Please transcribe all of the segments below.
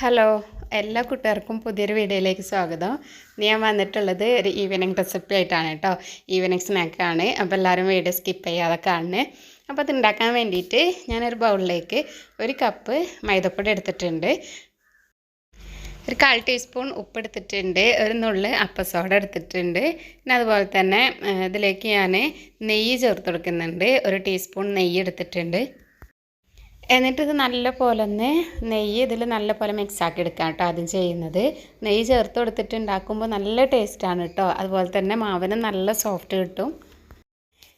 Hello എല്ലാ കൂട്ടുകാർക്കും പുതിയൊരു വീഡിയോയിലേക്ക് സ്വാഗതം. ഞാൻ വന്നിട്ടുള്ളത് ഒരു ഈവനിങ് റെസിപ്പി ആയിട്ടാണ് കേട്ടോ. ഈവനിങ് സ്നാക്കാണ് അപ്പോൾ എല്ലാവരും വീഡിയോ സ്കിപ്പ് ചെയ്യാതെ കാണുന്നത് അപ്പോൾ അത് ഉണ്ടാക്കാൻ വേണ്ടിയിട്ട് ഞാനൊരു ബൗളിലേക്ക് ഒരു കപ്പ് മൈദപ്പൊടി എടുത്തിട്ടുണ്ട്. ഒരു കാൽ ടീസ്പൂൺ ഉപ്പ് എടുത്തിട്ടുണ്ട്. ഒരു നുള്ള് അപ്പസോഡ എടുത്തിട്ടുണ്ട്. പിന്നെ അതുപോലെ തന്നെ ഇതിലേക്ക് ഞാൻ നെയ്യ് ചേർത്ത് കൊടുക്കുന്നുണ്ട്. ഒരു ടീസ്പൂൺ നെയ്യ് എടുത്തിട്ടുണ്ട്. എന്നിട്ട് ഇത് നല്ല പോലെ ഒന്ന് നെയ്യ് ഇതിൽ നല്ല പോലെ മിക്സ് ആക്കി എടുക്കാം കേട്ടോ ആദ്യം ചെയ്യുന്നത്. നെയ്യ് ചേർത്ത് കൊടുത്തിട്ട് ഉണ്ടാക്കുമ്പോൾ നല്ല ടേസ്റ്റാണ് കേട്ടോ അതുപോലെ തന്നെ മാവിന് നല്ല സോഫ്റ്റ് കിട്ടും.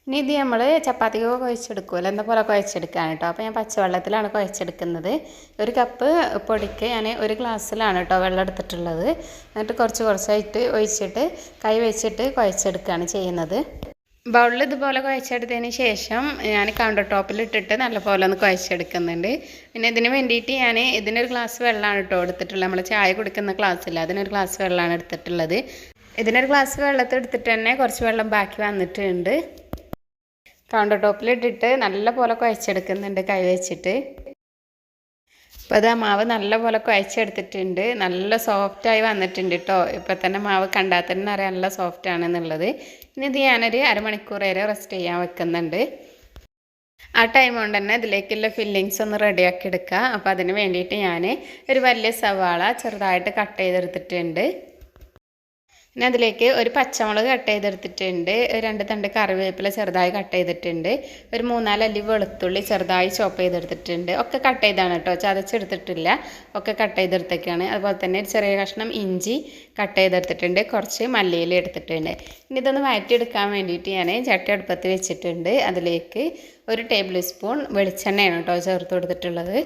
ഇനി ഇത് നമ്മൾ ചപ്പാത്തിക്കൊക്കെ കുഴച്ചെടുക്കുമല്ലോ എന്താ പോലെ കുഴച്ചെടുക്കുകയാണ് കേട്ടോ അപ്പോൾ ഞാൻ പച്ചവെള്ളത്തിലാണ് കുഴച്ചെടുക്കുന്നത്. ഒരു കപ്പ് പൊടിക്ക് ഞാൻ ഒരു ഗ്ലാസ്സിലാണ് കേട്ടോ വെള്ളം എടുത്തിട്ടുള്ളത്. എന്നിട്ട് കുറച്ച് കുറച്ചായിട്ട് ഒഴിച്ചിട്ട് കൈ വെച്ചിട്ട് കുഴച്ചെടുക്കുകയാണ് ചെയ്യുന്നത്. ബൗളിൽ ഇതുപോലെ കുഴച്ചെടുത്തതിന് ശേഷം ഞാൻ കൗണ്ടർ ടോപ്പിൽ ഇട്ടിട്ട് നല്ലപോലെ ഒന്ന് കുഴച്ചെടുക്കുന്നുണ്ട്. പിന്നെ ഇതിന് വേണ്ടിയിട്ട് ഞാൻ ഇതിനൊരു ഗ്ലാസ് വെള്ളമാണ് കേട്ടോ എടുത്തിട്ടുള്ളത്. നമ്മൾ ചായ കുടിക്കുന്ന ഗ്ലാസ്സില്ല അതിനൊരു ഗ്ലാസ് വെള്ളമാണ് എടുത്തിട്ടുള്ളത്. ഇതിനൊരു ഗ്ലാസ് വെള്ളത്തിൽ എടുത്തിട്ട് തന്നെ കുറച്ച് വെള്ളം ബാക്കി വന്നിട്ടുണ്ട്. കൗണ്ടർ ടോപ്പിൽ ഇട്ടിട്ട് നല്ലപോലെ കുഴച്ചെടുക്കുന്നുണ്ട് കൈ വെച്ചിട്ട്. അപ്പോൾ അത് ആ മാവ് നല്ല പോലെ കുഴച്ചെടുത്തിട്ടുണ്ട് നല്ല സോഫ്റ്റായി വന്നിട്ടുണ്ട് കേട്ടോ ഇപ്പോൾ തന്നെ മാവ് കണ്ടാൽ തന്നെ അറിയാം നല്ല സോഫ്റ്റ് ആണെന്നുള്ളത്. ഇനി ഇത് ഞാനൊരു അരമണിക്കൂർ വരെ റെസ്റ്റ് ചെയ്യാൻ വെക്കുന്നുണ്ട്. ആ ടൈം കൊണ്ട് തന്നെ ഇതിലേക്കുള്ള ഫില്ലിങ്സ് ഒന്ന് റെഡിയാക്കി എടുക്കുക അപ്പോൾ അതിന് വേണ്ടിയിട്ട് ഞാൻ ഒരു വലിയ സവാള ചെറുതായിട്ട് കട്ട് ചെയ്തെടുത്തിട്ടുണ്ട്. പിന്നെ അതിലേക്ക് ഒരു പച്ചമുളക് കട്ട് ചെയ്തെടുത്തിട്ടുണ്ട്. രണ്ട് തണ്ട് കറിവേപ്പില ചെറുതായി കട്ട് ചെയ്തിട്ടുണ്ട്. ഒരു മൂന്നാൽ അല്ലി വെളുത്തുള്ളി ചെറുതായി ചോപ്പ് ചെയ്തെടുത്തിട്ടുണ്ട്. ഒക്കെ കട്ട് ചെയ്താണ് കേട്ടോ. ചതച്ചെടുത്തിട്ടില്ല. ഒക്കെ കട്ട് ചെയ്തെടുത്തൊക്കെയാണ് അതുപോലെ തന്നെ ഒരു ചെറിയ കഷ്ണം ഇഞ്ചി കട്ട് ചെയ്തെടുത്തിട്ടുണ്ട്. കുറച്ച് മല്ലിയില എടുത്തിട്ടുണ്ട്. ഇനി ഇതൊന്ന് വഴറ്റിയെടുക്കാൻ വേണ്ടിയിട്ട് ഞാൻ ചട്ടി അടുപ്പത്ത് വെച്ചിട്ടുണ്ട്. അതിലേക്ക് ഒരു ടേബിൾ സ്പൂൺ വെളിച്ചെണ്ണയാണ് കേട്ടോ ചേർത്ത് കൊടുത്തിട്ടുള്ളത്.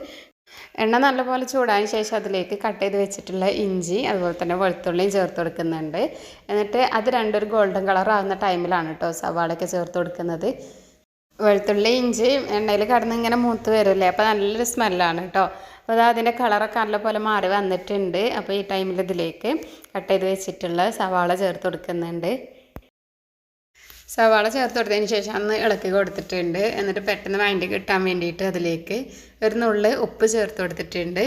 എണ്ണ നല്ലപോലെ ചൂടായ ശേഷം അതിലേക്ക് കട്ട് ചെയ്ത് വെച്ചിട്ടുള്ള ഇഞ്ചി അതുപോലെ തന്നെ വെളുത്തുള്ളിയും ചേർത്ത് കൊടുക്കുന്നുണ്ട്. എന്നിട്ട് അത് രണ്ടൊരു ഗോൾഡൻ കളർ ആവുന്ന ടൈമിലാണ് കേട്ടോ സവാളയൊക്കെ ചേർത്ത് കൊടുക്കുന്നത്. വെളുത്തുള്ളി ഇഞ്ചി എണ്ണയിൽ കടന്ന് ഇങ്ങനെ മൂത്ത് വരില്ലേ? അപ്പോൾ നല്ലൊരു സ്മെല്ലാണ് കേട്ടോ അപ്പോൾ അത് അതിന്റെ കളറൊക്കെ നല്ലപോലെ മാറി വന്നിട്ടുണ്ട്. അപ്പോൾ ഈ ടൈമിൽ ഇതിലേക്ക് കട്ട് ചെയ്ത് വെച്ചിട്ടുള്ള സവാള ചേർത്ത് കൊടുക്കുന്നുണ്ട്. സവാള ചേർത്ത് കൊടുത്തതിന് ശേഷം അന്ന് ഇളക്കി കൊടുത്തിട്ടുണ്ട്. എന്നിട്ട് പെട്ടെന്ന് വഴണ്ടി കിട്ടാൻ വേണ്ടിയിട്ട് അതിലേക്ക് ഒരു നുള്ള് ഉപ്പ് ചേർത്ത് കൊടുത്തിട്ടുണ്ട്.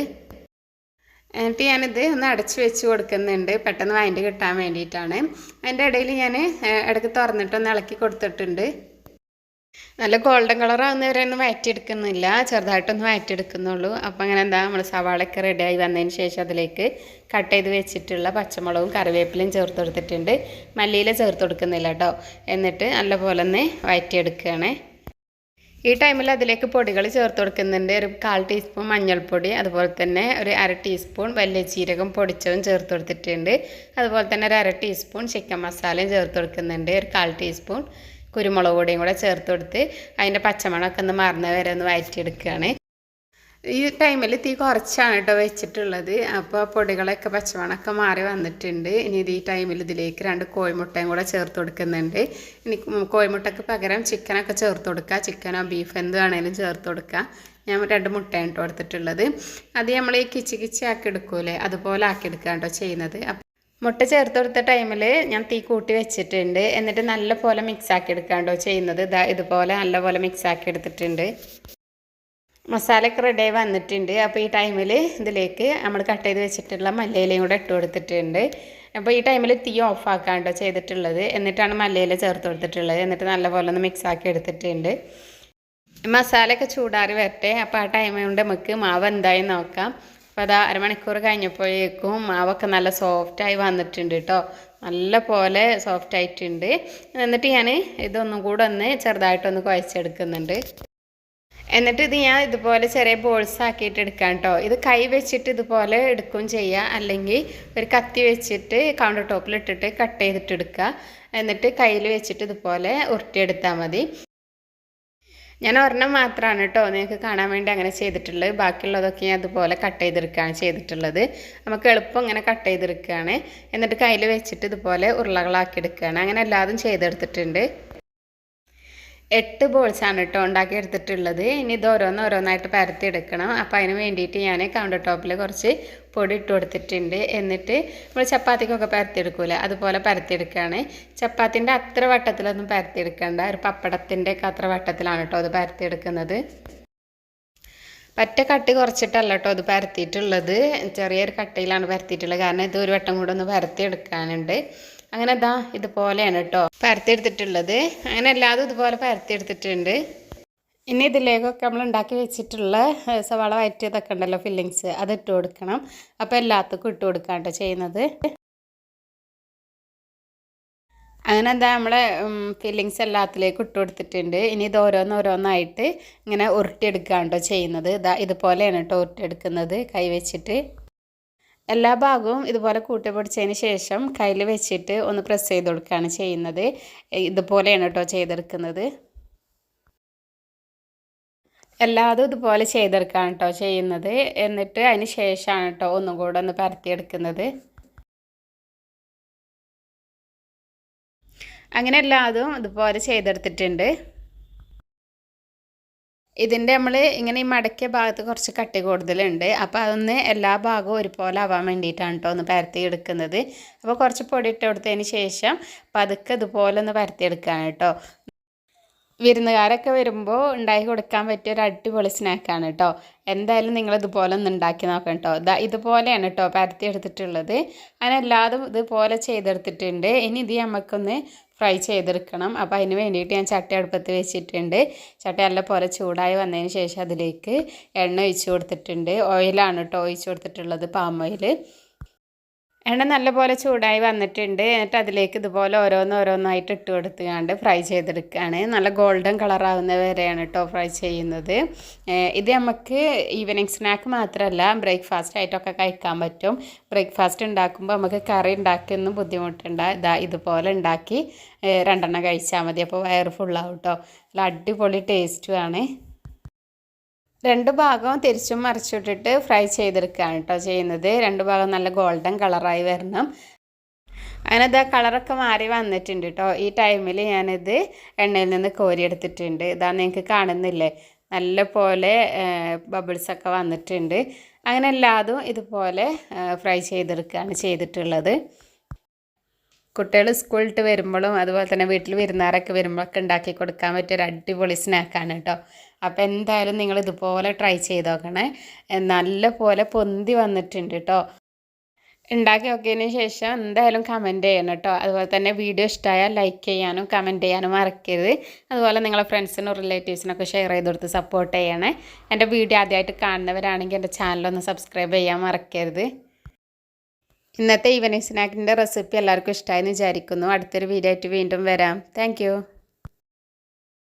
എന്നിട്ട് ഞാനിത് ഒന്ന് അടച്ച് വെച്ച് കൊടുക്കുന്നുണ്ട്. പെട്ടെന്ന് വഴണ്ടി കിട്ടാൻ വേണ്ടിയിട്ടാണ്. അതിന്റെ ഇടയിൽ ഞാൻ ഇടയ്ക്ക് തുറന്നിട്ട് ഒന്ന് ഇളക്കി കൊടുത്തിട്ടുണ്ട്. നല്ല ഗോൾഡൻ കളർ ആവുന്നവരെ ഒന്നും വയറ്റിയെടുക്കുന്നില്ല ചെറുതായിട്ടൊന്ന് വയറ്റിയെടുക്കുന്നുള്ളൂ അപ്പം അങ്ങനെ എന്താ നമ്മൾ സവാളയൊക്കെ റെഡിയായി വന്നതിന് ശേഷം അതിലേക്ക് കട്ട് ചെയ്ത് വെച്ചിട്ടുള്ള പച്ചമുളകും കറിവേപ്പിലയും ചേർത്ത് കൊടുത്തിട്ടുണ്ട്. മല്ലിയില ചേർത്ത് കൊടുക്കുന്നില്ല കേട്ടോ എന്നിട്ട് നല്ലപോലെ ഒന്ന് വയറ്റിയെടുക്കുകയാണ്. ഈ ടൈമിൽ അതിലേക്ക് പൊടികൾ ചേർത്ത് കൊടുക്കുന്നുണ്ട്. ഒരു കാൽ ടീസ്പൂൺ മഞ്ഞൾപ്പൊടി അതുപോലെ തന്നെ ഒരു അര ടീസ്പൂൺ വലിയ ജീരകം പൊടിച്ചതും ചേർത്ത് കൊടുത്തിട്ടുണ്ട്. അതുപോലെ തന്നെ ഒരു അര ടീസ്പൂൺ ചിക്കൻ മസാലയും ചേർത്ത് കൊടുക്കുന്നുണ്ട്. ഒരു കാൽ ടീസ്പൂൺ കുരുമുളക് പൊടിയും കൂടെ ചേർത്ത് കൊടുത്ത് അതിന്റെ പച്ചമണമൊക്കെ ഒന്ന് മറന്ന വരെ ഒന്ന് വഴറ്റിയെടുക്കുകയാണ് ഈ ടൈമിൽ തീ കുറച്ചാണ് കേട്ടോ വെച്ചിട്ടുള്ളത്. അപ്പോൾ പൊടികളൊക്കെ പച്ചമണമൊക്കെ മാറി വന്നിട്ടുണ്ട്. ഇനി ഇത് ഈ ടൈമിൽ ഇതിലേക്ക് രണ്ട് കോഴിമുട്ടയും കൂടെ ചേർത്ത് കൊടുക്കുന്നുണ്ട്. ഇനി കോഴിമുട്ടയ്ക്ക് പകരം ചിക്കനൊക്കെ ചേർത്ത് കൊടുക്കുക. ചിക്കനോ ബീഫ് എന്ത് വേണേലും ചേർത്ത് കൊടുക്കുക. ഞാൻ രണ്ട് മുട്ടയാണ് കേട്ടോ എടുത്തിട്ടുള്ളത്. അത് നമ്മൾ ഈ കിച്ചി കിച്ചി ആക്കി എടുക്കൂലേ? അതുപോലെ ആക്കി എടുക്കുക കേട്ടോ ചെയ്യുന്നത്. മുട്ട ചേർത്ത് കൊടുത്ത ടൈമിൽ ഞാൻ തീ കൂട്ടി വെച്ചിട്ടുണ്ട്. എന്നിട്ട് നല്ല പോലെ മിക്സ് ആക്കി എടുക്കാണ്ടോ ചെയ്യുന്നത്. ഇതാ ഇതുപോലെ നല്ല പോലെ മിക്സ് ആക്കി എടുത്തിട്ടുണ്ട്. മസാലയൊക്കെ റെഡിയായി വന്നിട്ടുണ്ട്. അപ്പോൾ ഈ ടൈമിൽ ഇതിലേക്ക് നമ്മൾ കട്ട് ചെയ്ത് വെച്ചിട്ടുള്ള മല്ലയിലയും കൂടെ ഇട്ട് കൊടുത്തിട്ടുണ്ട്. അപ്പോൾ ഈ ടൈമിൽ തീ ഓഫ് ആക്കാണ്ടോ ചെയ്തിട്ടുള്ളത്. എന്നിട്ടാണ് മല്ലയില ചേർത്ത് കൊടുത്തിട്ടുള്ളത്. എന്നിട്ട് നല്ലപോലെ ഒന്ന് മിക്സ് ആക്കി എടുത്തിട്ടുണ്ട്. മസാലയൊക്കെ ചൂടാറി വരട്ടെ. അപ്പോൾ ആ ടൈം കൊണ്ട് നമുക്ക് മാവ് എന്തായി നോക്കാം. അപ്പോൾ അതാ അരമണിക്കൂർ കഴിഞ്ഞപ്പോഴേക്കും മാവൊക്കെ നല്ല സോഫ്റ്റായി വന്നിട്ടുണ്ട് കേട്ടോ നല്ല പോലെ സോഫ്റ്റ് ആയിട്ടുണ്ട്. എന്നിട്ട് ഞാൻ ഇതൊന്നും കൂടെ ഒന്ന് ചെറുതായിട്ടൊന്ന് കുഴച്ചെടുക്കുന്നുണ്ട്. എന്നിട്ട് ഇത് ഞാൻ ഇതുപോലെ ചെറിയ ബോൾസ് ആക്കിയിട്ട് എടുക്കാം കേട്ടോ ഇത് കൈ വെച്ചിട്ട് ഇതുപോലെ എടുക്കുകയും ചെയ്യുക അല്ലെങ്കിൽ ഒരു കത്തി വെച്ചിട്ട് കൗണ്ടർ ടോപ്പിൽ ഇട്ടിട്ട് കട്ട് ചെയ്തിട്ട് എടുക്കുക. എന്നിട്ട് കയ്യിൽ വെച്ചിട്ട് ഇതുപോലെ ഉരുട്ടിയെടുത്താൽ മതി. ഞാൻ ഒരെണ്ണം മാത്രമാണ് കേട്ടോ നിങ്ങൾക്ക് കാണാൻ വേണ്ടി അങ്ങനെ ചെയ്തിട്ടുള്ളത്. ബാക്കിയുള്ളതൊക്കെ ഞാൻ അതുപോലെ കട്ട് ചെയ്തെടുക്കുകയാണ് ചെയ്തിട്ടുള്ളത്. നമുക്ക് എളുപ്പം ഇങ്ങനെ കട്ട് ചെയ്തെടുക്കുകയാണ് എന്നിട്ട് കയ്യിൽ വെച്ചിട്ട് ഇതുപോലെ ഉരുളകളാക്കി എടുക്കുകയാണ് അങ്ങനെ എല്ലാതും ചെയ്തെടുത്തിട്ടുണ്ട്. എട്ട് ബോൾസാണ് കേട്ടോ ഉണ്ടാക്കി എടുത്തിട്ടുള്ളത് ഇനി ഇത് ഓരോന്ന് ഓരോന്നായിട്ട് പരത്തി എടുക്കണം അപ്പോൾ അതിന് വേണ്ടിയിട്ട് ഞാൻ കൗണ്ടർ ടോപ്പിൽ കുറച്ച് പൊടി ഇട്ട് കൊടുത്തിട്ടുണ്ട്. എന്നിട്ട് നമ്മൾ ചപ്പാത്തിക്കൊക്കെ പരത്തിയെടുക്കൂലേ? അതുപോലെ പരത്തിയെടുക്കുകയാണ് ചപ്പാത്തിന്റെ അത്ര വട്ടത്തിലൊന്നും പരത്തിയെടുക്കേണ്ട. ഒരു പപ്പടത്തിന്റെ ഒക്കെ അത്ര വട്ടത്തിലാണ് കേട്ടോ അത് പരത്തിയെടുക്കുന്നത്. പറ്റ കട്ടി കുറച്ചിട്ടല്ല കേട്ടോ അത് പരത്തിയിട്ടുള്ളത്. ചെറിയൊരു കട്ടയിലാണ് പരത്തിയിട്ടുള്ളത്. കാരണം ഇത് ഒരു വട്ടം കൂടെ ഒന്ന് പരത്തി എടുക്കാനുണ്ട് അങ്ങനെ ഇതാ ഇതുപോലെയാണ് കേട്ടോ പരത്തി എടുത്തിട്ടുള്ളത് അങ്ങനെ എല്ലാതും ഇതുപോലെ പരത്തി എടുത്തിട്ടുണ്ട് ഇനി ഇതിലേക്കൊക്കെ നമ്മൾ ഉണ്ടാക്കി വെച്ചിട്ടുള്ള സവാള വയറ്റിയതൊക്കെ ഉണ്ടല്ലോ ഫില്ലിങ്സ് അത് ഇട്ട് കൊടുക്കണം. അപ്പോൾ എല്ലാത്തക്കും ഇട്ട് കൊടുക്കാം കേട്ടോ ചെയ്യുന്നത്. അങ്ങനെ എന്താ നമ്മളെ ഫില്ലിങ്സ് എല്ലാത്തിലേക്കും ഇട്ട് കൊടുത്തിട്ടുണ്ട്. ഇനി ഇത് ഓരോന്നോരോന്നായിട്ട് ഇങ്ങനെ ഉരുട്ടിയെടുക്കുകയാണ് കേട്ടോ ചെയ്യുന്നത്. ഇതാ ഇതുപോലെയാണ് കേട്ടോ ഉരുട്ടിയെടുക്കുന്നത്. കൈ വെച്ചിട്ട്. എല്ലാ ഭാഗവും ഇതുപോലെ കൂട്ടി പൊടിച്ചതിന് ശേഷം കയ്യിൽ വെച്ചിട്ട് ഒന്ന് പ്രസ് ചെയ്ത് കൊടുക്കുകയാണ് ചെയ്യുന്നത്. ഇതുപോലെയാണ് കേട്ടോ ചെയ്തെടുക്കുന്നത്. എല്ലാതും ഇതുപോലെ ചെയ്തെടുക്കുകയാണ് കേട്ടോ ചെയ്യുന്നത്. എന്നിട്ട് അതിന് ശേഷമാണ് കേട്ടോ ഒന്നും കൂടെ ഒന്ന് പരത്തിയെടുക്കുന്നത്. അങ്ങനെ എല്ലാതും ഇതുപോലെ ചെയ്തെടുത്തിട്ടുണ്ട്. ഇതിന്റെ നമ്മൾ ഇങ്ങനെ ഈ മടക്കിയ ഭാഗത്ത് കുറച്ച് കട്ടി കൂടുതലുണ്ട്. അപ്പോൾ അതൊന്ന് എല്ലാ ഭാഗവും ഒരുപോലെ ആവാൻ വേണ്ടിയിട്ടാണ് കേട്ടോ ഒന്ന് പരത്തി എടുക്കുന്നത് അപ്പോൾ കുറച്ച് പൊടി ഇട്ട് കൊടുത്തതിന് ശേഷം പതുക്കെ ഇതുപോലെ ഒന്ന് പരത്തിയെടുക്കുകയാണ് കേട്ടോ വിരുന്നുകാരൊക്കെ വരുമ്പോൾ ഉണ്ടാക്കി കൊടുക്കാൻ പറ്റിയ ഒരു അടിപൊളി സ്നാക്കാണ് കേട്ടോ എന്തായാലും നിങ്ങൾ ഇതുപോലെ ഒന്ന് ഉണ്ടാക്കി നോക്കണം കേട്ടോ ഇതാ ഇതുപോലെയാണ് കേട്ടോ പരത്തി എടുത്തിട്ടുള്ളത് അങ്ങനെ എല്ലാതും ഇതുപോലെ ചെയ്തെടുത്തിട്ടുണ്ട്. ഇനി ഇത് നമുക്കൊന്ന് ഫ്രൈ ചെയ്തെടുക്കണം. അപ്പോൾ അതിന് വേണ്ടിയിട്ട് ഞാൻ ചട്ടി അടുപ്പത്ത് വെച്ചിട്ടുണ്ട്. ചട്ടി നല്ല പോലെ ചൂടായി വന്നതിന് ശേഷം അതിലേക്ക് എണ്ണ ഒഴിച്ച് കൊടുത്തിട്ടുണ്ട്. ഓയിലാണ് കേട്ടോ ഒഴിച്ച് കൊടുത്തിട്ടുള്ളത് പാം ഓയിൽ എണ്ണ നല്ലപോലെ ചൂടായി വന്നിട്ടുണ്ട്. എന്നിട്ട് അതിലേക്ക് ഇതുപോലെ ഓരോന്ന് ഓരോന്നായിട്ട് ഇട്ട് കൊടുത്തുകൊണ്ട് ഫ്രൈ ചെയ്തെടുക്കുകയാണ് നല്ല ഗോൾഡൻ കളറാവുന്ന വരെയാണ് കേട്ടോ ഫ്രൈ ചെയ്യുന്നത്. ഇത് നമുക്ക് ഈവനിങ് സ്നാക്ക് മാത്രമല്ല ബ്രേക്ക്ഫാസ്റ്റ് ആയിട്ടൊക്കെ കഴിക്കാൻ പറ്റും. ബ്രേക്ക്ഫാസ്റ്റ് ഉണ്ടാക്കുമ്പോൾ നമുക്ക് കറി ഉണ്ടാക്കിയൊന്നും ബുദ്ധിമുട്ടുണ്ട്. ഇതാ ഇതുപോലെ ഉണ്ടാക്കി രണ്ടെണ്ണം കഴിച്ചാൽ മതി. അപ്പോൾ വയറ് ഫുള്ളാവും കേട്ടോ നല്ല അടിപൊളി ടേസ്റ്റുമാണ് രണ്ട് ഭാഗവും തിരിച്ചും മറിച്ചിട്ടിട്ട് ഫ്രൈ ചെയ്തെടുക്കുകയാണ് കേട്ടോ ചെയ്യുന്നത്. രണ്ട് ഭാഗം നല്ല ഗോൾഡൻ കളറായി വരണം. അങ്ങനെ ഇതാ കളറൊക്കെ മാറി വന്നിട്ടുണ്ട് കേട്ടോ. ഈ ടൈമിൽ ഞാനിത് എണ്ണയിൽ നിന്ന് കോരിയെടുത്തിട്ടുണ്ട്. ഇതാ നിങ്ങൾക്ക് കാണുന്നില്ലേ? നല്ല പോലെ ബബിൾസൊക്കെ വന്നിട്ടുണ്ട്. അങ്ങനെ എല്ലാതും ഇതുപോലെ ഫ്രൈ ചെയ്തെടുക്കുകയാണ് ചെയ്തിട്ടുള്ളത്. കുട്ടികൾ സ്കൂളിട്ട് വരുമ്പോഴും അതുപോലെ തന്നെ വീട്ടിൽ വിരുന്നാരൊക്കെ വരുമ്പോഴൊക്കെ ഉണ്ടാക്കി കൊടുക്കാൻ പറ്റിയ ഒരു അടിപൊളി സ്നാക്കാണ് കേട്ടോ. അപ്പോൾ എന്തായാലും നിങ്ങൾ ഇതുപോലെ ട്രൈ ചെയ്ത് നോക്കണേ. നല്ല പോലെ പൊന്തി വന്നിട്ടുണ്ട് കേട്ടോ. ഉണ്ടാക്കി നോക്കിയതിന് ശേഷം എന്തായാലും കമന്റ് ചെയ്യണം കേട്ടോ. അതുപോലെ തന്നെ വീഡിയോ ഇഷ്ടമായാൽ ലൈക്ക് ചെയ്യാനും കമന്റ് ചെയ്യാനും മറക്കരുത്. അതുപോലെ നിങ്ങളെ ഫ്രണ്ട്സിനും റിലേറ്റീവ്സിനൊക്കെ ഷെയർ ചെയ്ത് കൊടുത്ത് സപ്പോർട്ട് ചെയ്യണേ. എന്റെ വീഡിയോ ആദ്യമായിട്ട് കാണുന്നവരാണെങ്കിൽ എന്റെ ചാനലൊന്ന് സബ്സ്ക്രൈബ് ചെയ്യാൻ മറക്കരുത്. ഇന്നത്തെ ഈവനിങ് സ്നാക്കിന്റെ റെസിപ്പി എല്ലാവർക്കും ഇഷ്ടമായെന്ന് വിചാരിക്കുന്നു. അടുത്തൊരു വീഡിയോ ആയിട്ട് വീണ്ടും വരാം. താങ്ക്